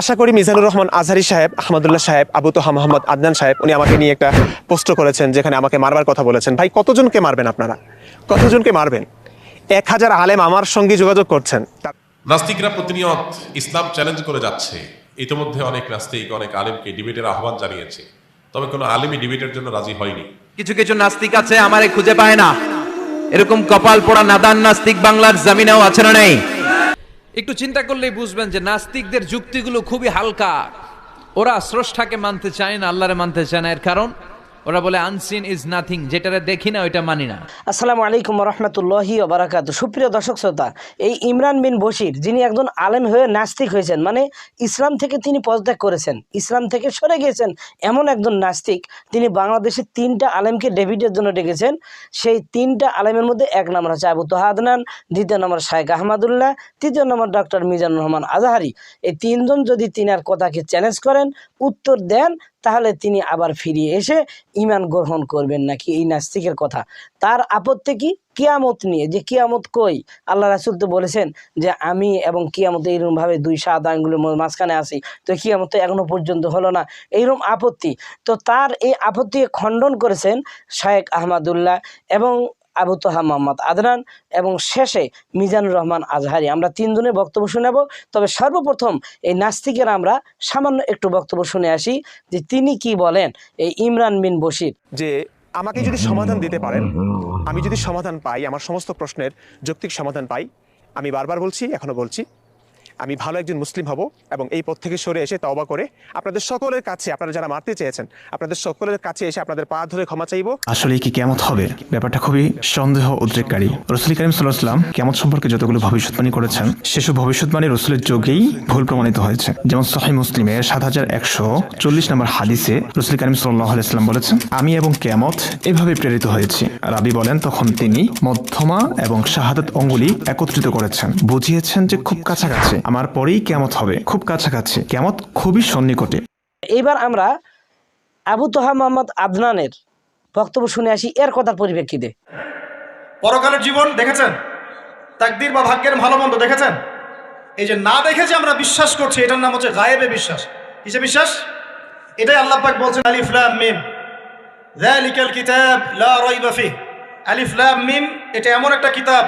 আশা করি মিজানুর রহমান আজহারি সাহেব আহমদুল্লাহ সাহেব আবু তোহা মোহাম্মদ আদনান সাহেব উনি আমাকে নিয়ে একটা পোস্ট করেছেন যেখানে আমাকে মারবার কথা বলেছেন। ভাই কতজনকে মারবেন আপনারা? কতজনকে মারবেন? এক হাজার আলেম আমার সঙ্গে যোগাযোগ করছেন। নাস্তিকরা প্রতিনিয়ত ইসলাম চ্যালেঞ্জ করে যাচ্ছে। ইতিমধ্যে অনেক নাস্তিক অনেক আলেমকে ডিবেটের আহ্বান জানিয়েছে। তবে কোনো আলেমই ডিবেটের জন্য রাজি হয়নি। কিছু কিছু নাস্তিক আছে আমারে খুঁজে পায় না। এরকম কপাল পোড়া নাদান নাস্তিক বাংলার জমিনেও আছে না নেই? একটু চিন্তা করলেই বুঝবেন যে নাস্তিকদের যুক্তিগুলো খুবই হালকা। ওরা স্রষ্টাকে মানতে চায় না, আল্লাহরে মানতে চায় না। এর কারণ? ওরা বলে আনসিন ইজ নাথিং যেটারে দেখি না, ওইটা মানি না। আসসালামু আলাইকুম রহমতুল্লাহি ওবরাকাত সুপ্রিয় দর্শক, শ্রোতা, এই ইমরান বিন বশির, যিনি একজন আলেম হয়ে নাস্তিক হয়েছেন মানে ইসলাম থেকে তিনি পদত্যাগ করেছেন, ইসলাম থেকে সরে গিয়েছেন এমন একজন নাস্তিক, তিনি বাংলাদেশের তিনটা আলেমকে ডেভিডের জন্য ডেকেছেন। সেই তিনটা আলেমের মধ্যে এক নম্বর হচ্ছে আবু তোহা আদনান দ্বিতীয় নম্বর শাহেক আহমদুল্লাহ, তৃতীয় নম্বর ডক্টর মিজানুর রহমান আজাহারি। এই তিনজন যদি তিনার কথাকে চ্যালেঞ্জ করেন, উত্তর দেন তাহলে তিনি আবার ফিরিয়ে এসে ইমান গ্রহণ করবেন নাকি? এই নাস্তিকের কথা। তার আপত্তি কি? কিয়ামত নিয়ে। যে কিয়ামত কই? আল্লাহ রাসুল তো বলেছেন যে, আমি এবং কিয়ামত এইরকমভাবে দুই সাত আঙ্গুলের মাঝখানে আসি তো কিয়ামত তো এখনও পর্যন্ত হলো না। এইরকম আপত্তি। তো তার এই আপত্তিকে খণ্ডন করেছেন শায়েক আহমদুল্লাহ এবং আবু তোহা মোহাম্মদ আদনান এবং শেষে মিজানুর রহমান আজহারি। আমরা তিনজনের বক্তব্য শুনেব তবে সর্বপ্রথম এই নাস্তিকের আমরা সামান্য একটু বক্তব্য শুনে আসি যে তিনি কি বলেন এই ইমরান বিন বশির। যে আমাকে যদি সমাধান দিতে পারেন, আমি যদি সমাধান পাই, আমার সমস্ত প্রশ্নের যৌক্তিক সমাধান পাই, আমি বারবার বলছি, এখনও বলছি আমি ভালো একজন মুসলিম হব এবং এই পথ থেকে সরে এসে তওবা করে আপনাদের সকলের কাছে, আপনারা যারা মারতে চেয়েছেন, আপনাদের সকলের কাছে এসে আপনাদের পা ধরে ক্ষমা চাইব। আসলে কি কেমত হবে? ব্যাপারটা খুবই সন্দেহ উদ্রেককারী রসুল করিম সাল্লাহাম কেমত সম্পর্কে যতগুলো ভবিষ্যৎবাণী করেছেন, সেসব ভবিষ্যৎবাণী রসুলের যোগেই ভুল প্রমাণিত হয়েছে। যেমন সহি মুসলিমের সাত হাজার একশো চল্লিশ নম্বর হাদিসে রসুল করিম সাল্লাহ আলাইসাল্লাম বলেছেন, আমি এবং কেয়ামত এভাবে প্রেরিত হয়েছি। রাবি বলেন, তখন তিনি মধ্যমা এবং শাহাদাত অঙ্গুলি একত্রিত করেছেন। বুঝিয়েছেন যে খুব কাছাকাছি। আমার পরেই কেমত হবে। খুব কাছাকাছি। কেমত খুবই সন্নিকটে। এইবার আমরা আবু তোহা মোহাম্মদ আদনানের বক্তব্য শুনে আসি। এর কথার পরিপ্রেক্ষিতে। পরকালের জীবন দেখেছেন? তাকদির বা ভাগ্যের ভালো মন্দ দেখেছেন? এই যে না দেখে যে আমরা বিশ্বাস করছি এটার নাম হচ্ছে গায়েবে বিশ্বাস। কিসে বিশ্বাস? এটাই আল্লাহ পাক বলছেন আলিফ লাম মিম। যালিকাল কিতাব লা রাইবা ফি। আলিফ লাম মিম এটা এমন একটা কিতাব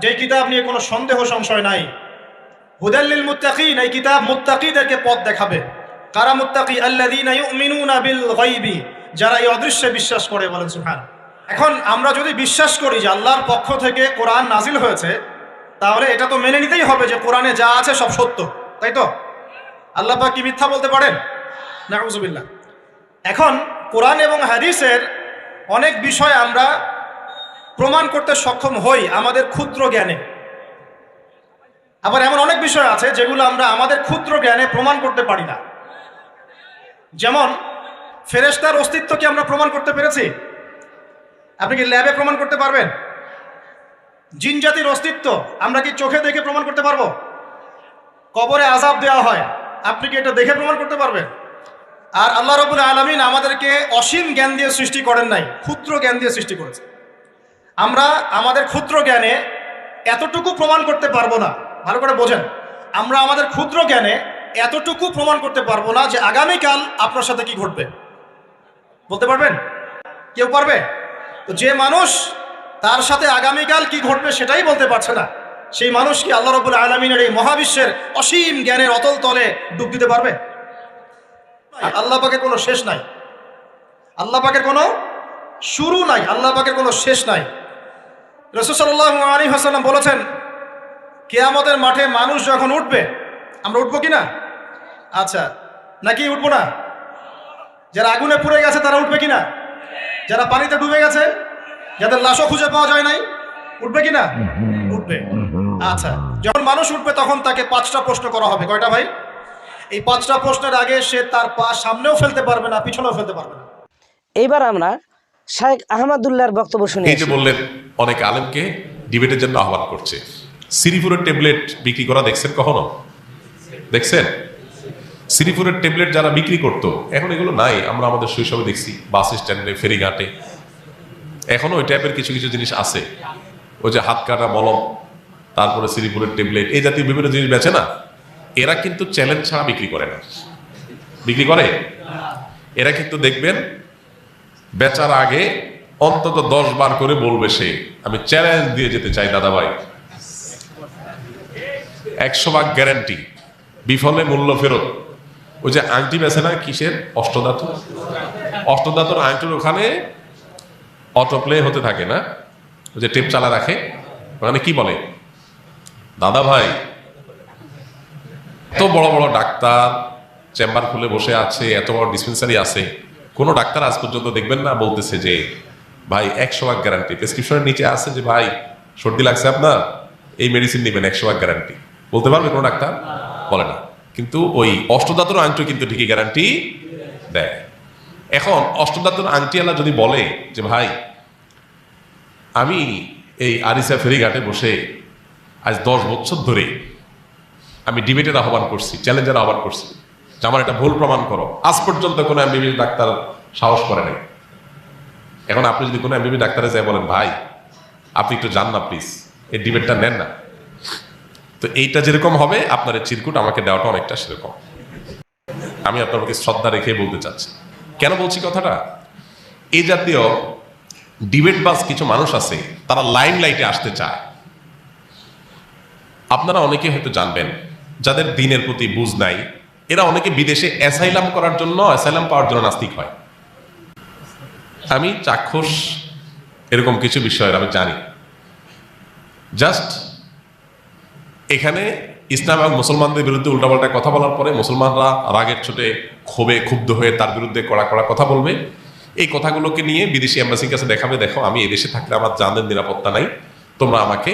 যেই কিতাব নিয়ে কোনো সন্দেহ সংশয় নাই। হুদাল্লিল মুত্তাকিন, এই কিতাব মুত্তাকিদেরকে পথ দেখাবে। কারা মুত্তাকি? আল্লাযীনা ইউমিনুনা বিল গায়বি। যারা এই অদৃশ্যে বিশ্বাস করে, বলেন সুবহান। এখন আমরা যদি বিশ্বাস করি যে আল্লাহর পক্ষ থেকে কোরআন নাজিল হয়েছে, তাহলে এটা তো মেনে নিতেই হবে যে কোরআনে যা আছে সব সত্য, তাই তো? আল্লাহ পাক কি মিথ্যা বলতে পারেন? নাউজুবিল্লাহ। এখন কোরআন এবং হাদিসের অনেক বিষয় আমরা প্রমাণ করতে সক্ষম হই আমাদের ক্ষুদ্র জ্ঞানে। আবার এমন অনেক বিষয় আছে যেগুলো আমরা আমাদের ক্ষুদ্র জ্ঞানে প্রমাণ করতে পারি না। যেমন, ফেরেশতার অস্তিত্ব কি আমরা প্রমাণ করতে পেরেছি? আপনি কি ল্যাবে প্রমাণ করতে পারবেন? জিন জাতির অস্তিত্ব আমরা কি চোখে দেখে প্রমাণ করতে পারব? কবরে আজাব দেওয়া হয়, আপনি কি এটা দেখে প্রমাণ করতে পারবেন? আর আল্লাহ রবুল আলমিন আমাদেরকে অসীম জ্ঞান দিয়ে সৃষ্টি করেন নাই, ক্ষুদ্র জ্ঞান দিয়ে সৃষ্টি করেছে। আমরা আমাদের ক্ষুদ্র জ্ঞানে এতটুকু প্রমাণ করতে পারব না। ভালো করে বোঝেন। আমরা আমাদের ক্ষুদ্র জ্ঞানে এতটুকু প্রমাণ করতে পারব না যে আগামীকাল আপনার সাথে কি ঘটবে। বলতে পারবেন? কেউ পারবে? তো যে মানুষ তার সাথে আগামীকাল কি ঘটবে সেটাই বলতে পারছে না। সেই মানুষ কি আল্লাহ রবুল আলমিনের এই মহাবিশ্বের অসীম জ্ঞানের অতল তলে ডুব দিতে পারবে? আল্লাহ পাকে কোনো শেষ নাই। আল্লাহ পাকের কোনো শুরু নাই, আল্লাহ পাকের কোনো শেষ নাই। রসুসাল্লাহ আলী হাসাল্লাম বলেছেন কেয়ামতের মাঠে মানুষ যখন উঠবে আমরা উঠবো কি না? আচ্ছা নাকি উঠবো না? যারা আগুনে পুড়ে গেছে তারা উঠবে কি না? যারা পানিতে ডুবে গেছে যাদের লাশও খুঁজে পাওয়া যায় নাই উঠবে কি না? উঠবে। আচ্ছা যখন মানুষ উঠবে তখন তাকে পাঁচটা প্রশ্ন করা হবে। কয়টা ভাই? এই পাঁচটা প্রশ্নের আগে সে তার পা সামনেও ফেলতে পারবে না পিছনেও ফেলতে পারবে না। এইবার আমরা শাহেক আহমদুল্লাহর বক্তব্য শুনে এই যে বললেন অনেক আলেমকে ডিবেটের জন্য আহ্বান করছে। সিরিপুরের ট্যাবলেট বিক্রি করা দেখছেন কখনো? দেখছেন? সিরিপুরের ট্যাবলেট যারা বিক্রি করতো, এখন এগুলো নাই, আমরা আমাদের শৈশবে দেখছি, বাস স্ট্যান্ডে, ফেরিঘাটে। এখনও ওই টাইপের কিছু কিছু জিনিস আছে। ওই যে হাত কাটা মলম, তারপরে সিরিপুরের ট্যাবলেট, এই জাতীয় বিভিন্ন জিনিস বেচে না। এরা কিন্তু চ্যালেঞ্জ ছাড়া বিক্রি করে না। বিক্রি করে? এরা কিন্তু দেখবেন, বেচার আগে অন্তত দশ বার করে বলবে সে, আমি চ্যালেঞ্জ দিয়ে যেতে চাই দাদা ভাই একশো ভাগ গ্যারান্টি বিফলে মূল্য ফেরত। ওই যে আংটি বেছে না, কিসের? অষ্টধাতু। অষ্টধাতুর আংটির ওখানে অটো প্লে হতে থাকে না। ওই যে টেপ চালা রাখে। ওখানে কি বলে? দাদা ভাই, এত বড় বড় ডাক্তার, চেম্বার খুলে বসে আছে, এত বড় ডিসপেন্সারি আছে। কোনো ডাক্তার আজ পর্যন্ত দেখবেন না, বলতেছে যে, ভাই, একশো ভাগ গ্যারান্টি প্রেসক্রিপশনের নিচে আছে যে, ভাই, সর্দি লাগছে আপনার? এই মেডিসিন নেবেন, একশো ভাগ গ্যারান্টি বলতে পারবে কোনো ডাক্তার? বলে না। কিন্তু ওই অষ্টদাতুর আংটি কিন্তু ঠিকই গ্যারান্টি দেয়। এখন অষ্টদাতুর আংটিওয়ালা যদি বলে যে, ভাই, আমি এই আরিসা ফেরিঘাটে বসে আজ দশ বছর ধরে আমি ডিবেটের আহ্বান করছি চ্যালেঞ্জের আহ্বান করছি। যে আমার একটা ভুল প্রমাণ করো। আজ পর্যন্ত কোনো এমবিবি ডাক্তার সাহস করে নাই। এখন আপনি যদি কোনো এমবিবি ডাক্তারে যায় বলেন, ভাই, আপনি একটু যান না প্লিজ এই ডিবেটটা নেন না। তো এইটা যেরকম হবে, আপনার চিরকুট আমাকে দেওয়াটা অনেকটা সেরকম। আমি আপনার প্রতি শ্রদ্ধা রেখে বলতে চাচ্ছি। কেন বলছি কথাটা? এই জাতীয় ডিবেট বাস কিছু মানুষ আছে, তারা লাইন লাইটে আসতে চায়। আপনারা অনেকে হয়তো জানবেন, যাদের দিনের প্রতি বুঝ নাই, এরা অনেকে বিদেশে অ্যাসাইলাম করার জন্য অ্যাসাইলাম পাওয়ার জন্য নাস্তিক হয়। আমি চাক্ষুষ এরকম কিছু বিষয়ের আমি জানি। জাস্ট এখানে ইসলাম এবং মুসলমানদের বিরুদ্ধে উল্টাপাল্টা কথা বলার পরে মুসলমানরা রাগের ছোটে, ক্ষোভে ক্ষুব্ধ হয়ে তার বিরুদ্ধে কড়া কড়া কথা বলবে। এই কথাগুলোকে নিয়ে বিদেশি এম্বাসির কাছে দেখাবে, দেখো, আমি এদেশে থাকলে আমার জানের নিরাপত্তা নাই, তোমরা আমাকে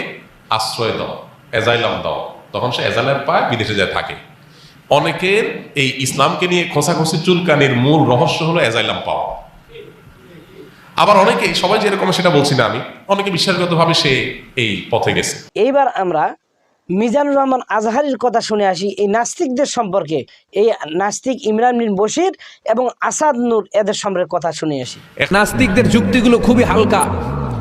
আশ্রয় দাও এজাইলাম দাও। তখন সে এজাইলাম পায়, বিদেশে যায় থাকে। অনেকের এই ইসলামকে নিয়ে খোসাখসি চুলকানির মূল রহস্য হলো এজাইলাম পাওয়া। আবার অনেকে, সবাই যেরকম সেটা বলছি না আমি, অনেকে বিশ্বাসগতভাবে সে এই পথে গেছে। এইবার আমরা মিজানুর রহমান আজহারির কথা শুনে আসি, এই নাস্তিকদের সম্পর্কে। এই নাস্তিক ইমরান বিন বশির এবং আসাদ নূর এদের সম্পর্কে কথা শুনে আসি। নাস্তিকদের যুক্তিগুলো খুবই হালকা।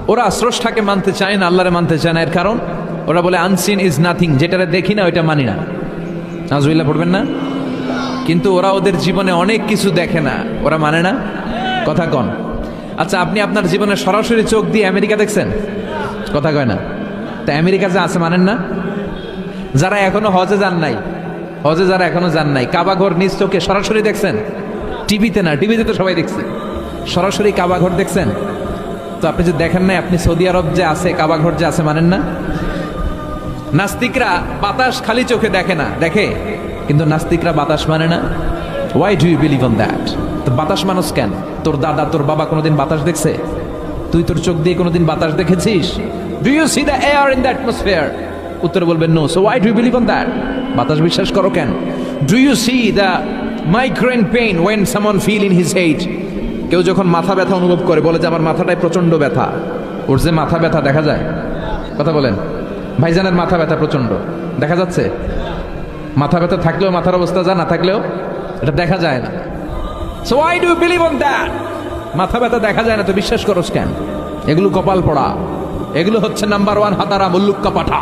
ওরা স্রষ্টাকে মানতে চায় না, আল্লাহরে মানতে চায় না। এর কারণ, ওরা বলে আনসিন ইজ নাথিং যেটা দেখি না, ওইটা মানি না। নাজুইল্লাহ পড়বেন না? কিন্তু ওরা ওদের জীবনে অনেক কিছু দেখে না। ওরা মানে না? কথা কন। আচ্ছা আপনি আপনার জীবনে সরাসরি চোখ দিয়ে আমেরিকা দেখছেন? কথা কয় না। তা আমেরিকা যে আছে মানেন না? যারা এখনও হজে যান নাই, হজে যারা এখনও যান নাই, কাবাঘর নিজ চোখে সরাসরি দেখছেন? টিভিতে না, টিভিতে তো সবাই দেখছে। সরাসরি কাবাঘর দেখছেন? তো আপনি যে দেখেন নাই, আপনি সৌদি আরব যে আছে, কাবাঘর যে আছে মানেন না? নাস্তিকরা বাতাস খালি চোখে দেখে না, দেখে? কিন্তু নাস্তিকরা বাতাস মানে না? Why do you believe on that তো বাতাস মানুষ কেন? তোর দাদা, তোর বাবা কোনোদিন বাতাস দেখছে? তুই তোর চোখ দিয়ে কোনোদিন বাতাস দেখেছিস? Do you see the air in the atmosphere উত্তরে বলবেন no so why do believe on that বাতাস বিশ্বাস করো কেন? Do you see the migraine pain when someone feel in his head কেউ যখন মাথা ব্যথা অনুভব করে, বলে যে আমার মাথাটায় প্রচণ্ড ব্যথা। ওর যে মাথা ব্যথা, দেখা যায়? কথা বলেন। ভাইজানের মাথা ব্যথা প্রচণ্ড দেখা যাচ্ছে? মাথা ব্যথা থাকলেও মাথার অবস্থা যা, না থাকলেও এটা দেখা যায় না। So I do believe on that মাথা ব্যথা দেখা যায় না, তো বিশ্বাস করো কেন? এগুলো কপাল পড়া। এগুলো হচ্ছে নাম্বার ওয়ান হাতারা মুল্লুক্কা পাঠা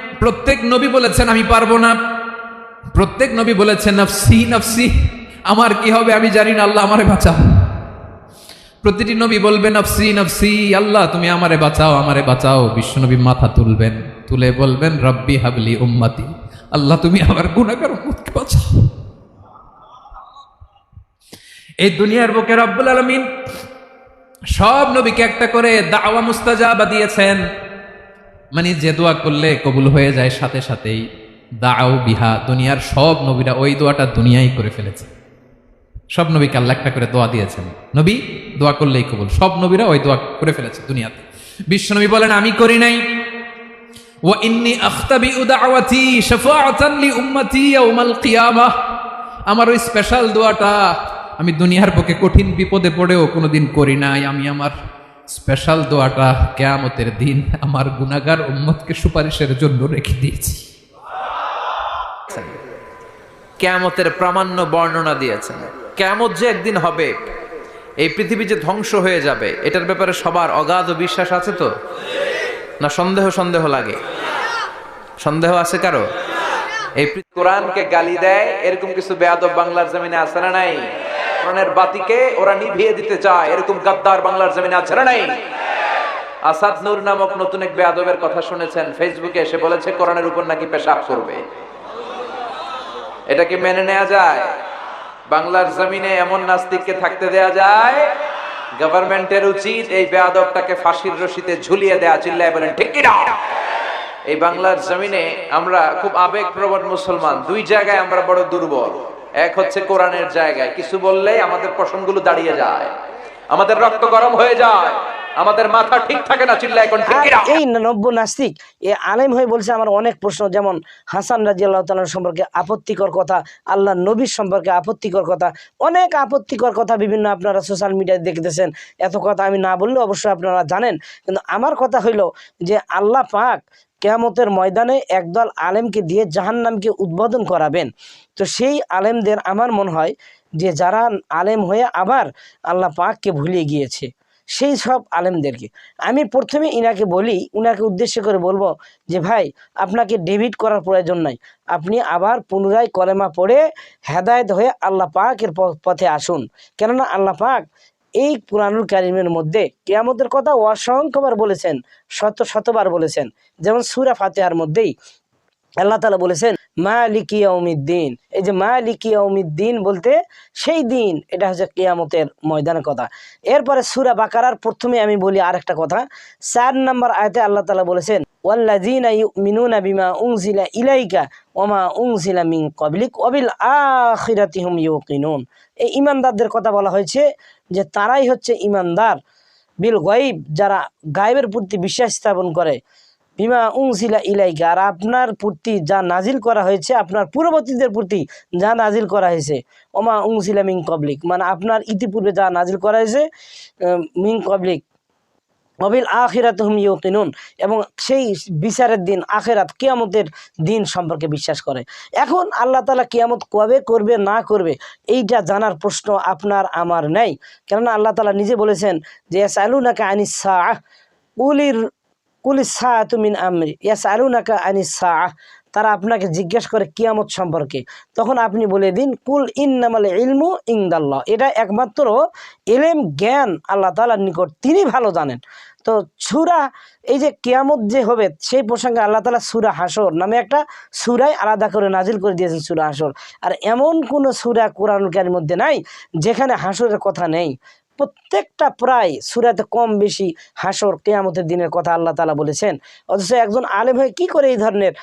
প্রত্যেক নবী বলেছেন, আমি পারব না। প্রত্যেক নবী বলেছেন, নফসি নফসি, আমার কি হবে আমি জানি না, আল্লাহ আমারে বাঁচাও। প্রতিটি নবী বলবেন নফসি নফসি, আল্লাহ, তুমি আমারে বাঁচাও আমারে বাঁচাও। বিশ্বনবী মাথা তুলবেন, তুলে বলবেন, রব্বি হাবলি উম্মাতি, আল্লাহ, তুমি আমার গুণাগার উম্মতকে বাঁচাও। এই দুনিয়ার বুকে রব্বুল আলমিন সব নবীকে একটা করে দাওয়া মুস্তাজাবা দিয়েছেন। মানে যে দোয়া করলে কবুল হয়ে যায় সাথে সাথেই দাও বিহা, দুনিয়ার সব নবীরা ওই দোয়াটা দুনিয়াই করে ফেলেছে। সব নবীকে আল্লাহ একটা করে দোয়া দিয়েছেন। নবী, দোয়া করলেই কবুল। সব নবীরা ওই দোয়া করে ফেলেছে দুনিয়াতে। বিশ্ব নবী বলেন, আমি করি নাই। আমার ওই স্পেশাল দোয়াটা আমি দুনিয়ার পক্ষে কঠিন বিপদে পড়েও কোনোদিন করি নাই। আমি আমার স্পেশাল দোয়াটা কেয়ামতের দিন আমার গুনাগার উম্মতকে সুপারিশের জন্য রেখে দিয়েছি। কেয়ামতের প্রামাণ্য বর্ণনা দিয়েছেন। কেয়ামত যে একদিন হবে, এই পৃথিবী যে ধ্বংস হয়ে যাবে, এটার ব্যাপারে সবার অগাধ বিশ্বাস আছে তো? না সন্দেহ সন্দেহ লাগে? সন্দেহ আছে কারও? এই কোরআনকে গালি দেয়, এরকম কিছু বেয়াদব বাংলার জমিনে আছে না নাই? কোরআনের বাতিকে ওরা নিভিয়ে দিতে চায়। এরকম গাদ্দার বাংলার জমিনে আছে না নাই। আসাদ নূর নামক নতুন এক বেয়াদবের কথা শুনেছেন। ফেসবুকে এসে বলেছে, কোরআনের উপর নাকি পেশাব করবে। এটা কি মেনে নেওয়া যায়? বাংলার জমিনে এমন নাস্তিককে থাকতে দেয়া যায়? গভর্নমেন্টের উচিত এই বেয়াদবটাকে ফাঁসির রশিতে ঝুলিয়ে দেয়া। চিল্লায় বলেন, ঠিক এই বাংলার জমিনে আমরা খুব আবেগপ্রবণ মুসলমান। দুই জায়গায় আমরা বড় দুর্বল। এক হচ্ছে কোরআনের জায়গায়। কিছু বললেই আমাদের পশমগুলো দাঁড়িয়ে যায়। আমাদের রক্ত গরম হয়ে যায়। আমাদের মাথা ঠিক থাকে না চিল্লায় এখন এই নব্য নাস্তিক এ আলেম হয়ে বলছে আমার অনেক প্রশ্ন যেমন হাসান রাজি আল্লাহ তালার সম্পর্কে আপত্তিকর কথা আল্লাহ নবীর সম্পর্কে আপত্তিকর কথা অনেক আপত্তিকর কথা বিভিন্ন আপনারা সোশ্যাল মিডিয়ায় দেখতেছেন। এত কথা আমি না বললেও অবশ্যই আপনারা জানেন। কিন্তু আমার কথা হইল যে আল্লাহ পাক কেয়ামতের ময়দানে একদল আলেমকে দিয়ে জাহান্নামকে উদ্বোধন করাবেন। তো সেই আলেমদের আমার মনে হয় যে যারা আলেম হয়ে আবার আল্লাহ পাককে ভুলিয়ে গিয়েছে, সেই সব আলেমদেরকে। আমি প্রথমে ইনাকে বলি উনাকে উদ্দেশ্য করে বলব যে, ভাই, আপনাকে ডেবিট করার প্রয়োজন নাই। আপনি আবার পুনরায় কলেমা পড়ে হেদায়েত হয়ে আল্লাহ পাকের পথে আসুন। কেননা আল্লাহ পাক এই কোরআনুল কারিমের মধ্যে কেয়ামতের কথা অসংখ্যবার বলেছেন, শত শতবার বলেছেন। যেমন সুরা ফাতেহার মধ্যেই আল্লাহ তালা বলেছেন, মালিকি ইয়াউমিদ্দিন। এই যে মালিকি ইয়াউমিদ্দিন বলতে সেই দিন, এটা হচ্ছে কেয়ামতের ময়দানের কথা। এরপরে সুরা বাকারার প্রথমে আমি বলি আরেকটা কথা। চার নম্বর আয়তে আল্লাহ তালা বলেছেন ওয়াল্লাযীনা ইউমিনুনা বিমা উনজিলা ইলাইকা ওমা উনজিলা মিন ক্বাবলিক ওয়াবিল আখিরাতি হুম ইউকিনুন। এই ইমানদারদের কথা বলা হয়েছে যে তারাই হচ্ছে ইমানদার বিল গাইব যারা গায়েবের প্রতি বিশ্বাস স্থাপন করে। বিমা উংসিলা ইলাইকা, আর আপনার প্রতি যা নাজিল করা হয়েছে, আপনার পূর্ববর্তীদের প্রতি যা নাজিল করা হয়েছে ওমা উংসিলা মিং কবলিক মানে আপনার ইতিপূর্বে যা নাজিল করা হয়েছে মিং কবলিক অবিল আখিরাত হুম ইউকিনুন, এবং সেই বিচারের দিন, আখেরাত, কিয়ামতের দিন সম্পর্কে বিশ্বাস করে। এখন আল্লাহ তালা কিয়ামত কবে করবে, না করবে, এইটা জানার প্রশ্ন আপনার, আমার নেই। কেননা আল্লাহ তালা নিজে বলেছেন যে সালুনাকা আনিস সাহ উলির কুলি সাহ তুমিন আমরি ইয়াস আলু নাকা আনি সাহ তারা আপনাকে জিজ্ঞেস করে কিয়ামত সম্পর্কে। তখন আপনি বলে দিন, কুল ইন্নামাল ইলমু ইংদাল্লাহ এটা একমাত্র এলেম জ্ঞান আল্লাহ তালার নিকট, তিনি ভালো জানেন। তো সুরা, এই যে কিয়ামত যে হবে, সেই প্রসঙ্গে আল্লাহ তালা সুরা হাসর নামে একটা সুরাই আলাদা করে নাজিল করে দিয়েছেন সুরা হাসর আর এমন কোনো সুরা কোরআন মধ্যে নাই, যেখানে হাসরের কথা নেই। প্রত্যেকটা প্রায় সুরাতে কম বেশি হাসর কেয়ামতের দিনের কথা আল্লাহ তালা বলেছেন। অথচ একজন আলেম হয়ে কি করে এই ধরনের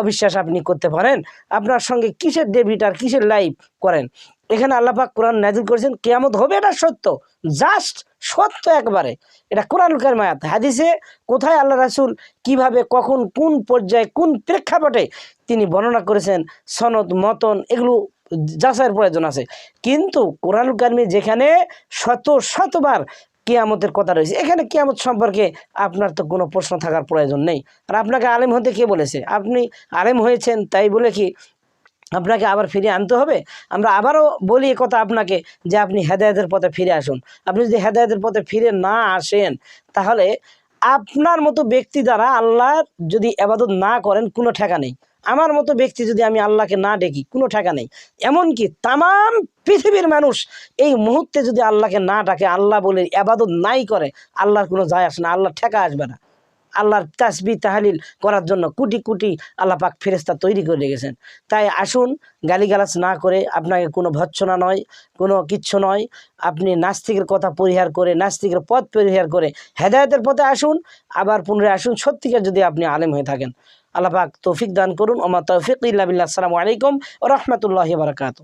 অবিশ্বাস আপনি করতে পারেন? আপনার সঙ্গে কিসের ডেবিট আর কিসের লাইভ করেন? এখানে আল্লাপাক কোরআন নাজিল করেছেন, কেয়ামত হবে এটা সত্য, জাস্ট সত্য একবারে। এটা কোরআন মায়াত হাদিসে কোথায় আল্লাহ রাসুল কীভাবে, কখন, কোন পর্যায়ে, কোন প্রেক্ষাপটে তিনি বর্ণনা করেছেন, সনদ, মতন, এগুলো যাচাইয়ের প্রয়োজন আছে। কিন্তু কোরআন কারিমে যেখানে শত, শতবার কেয়ামতের কথা রয়েছে, এখানে কেয়ামত সম্পর্কে আপনার তো কোনো প্রশ্ন থাকার প্রয়োজন নেই। আর আপনাকে আলেম হতে কে বলেছে? আপনি আলেম হয়েছেন, তাই বলে কি আপনাকে আবার ফিরে আনতে হবে। আমরা আবারও বলি কথা আপনাকে যে আপনি হেদায়তের পথে ফিরে আসুন। আপনি যদি হেদায়তের পথে ফিরে না আসেন, তাহলে আপনার মতো ব্যক্তি দ্বারা আল্লাহর যদি আবাদত না করেন, কোনো ঠেকা নেই। আমার মতো ব্যক্তি যদি আমি আল্লাহকে না ডেকি, কোনো ঠেকা নেই। এমনকি তাম পৃথিবীর মানুষ এই মুহূর্তে যদি আল্লাহকে না ডাকে, আল্লাহ বলে আবাদত নাই করে, আল্লাহর কোনো যায় আসে না আল্লাহ ঠেকা আসবে না। আল্লাহর তাসবি তাহালিল করার জন্য কোটি কোটি আল্লাহ পাক ফেরেস্তা তৈরি করে রেখেছেন। তাই আসুন গালিগালাজ না করে আপনাকে কোনো ভৎসনা নয়, কোনো কিচ্ছু নয়। আপনি নাস্তিকের কথা পরিহার করে, নাস্তিকের পথ পরিহার করে হেদায়তের পথে আসুন, আবার পুনরায় আসুন সত্যিকার যদি আপনি আলেম হয়ে থাকেন। আল্লাহ পাক তৌফিক দান করুন। ওমা তৌফিক ইল্লা বিল্লাহ। আসসালামু আলাইকুম ও রহমতুল্লাহি বারাকাতু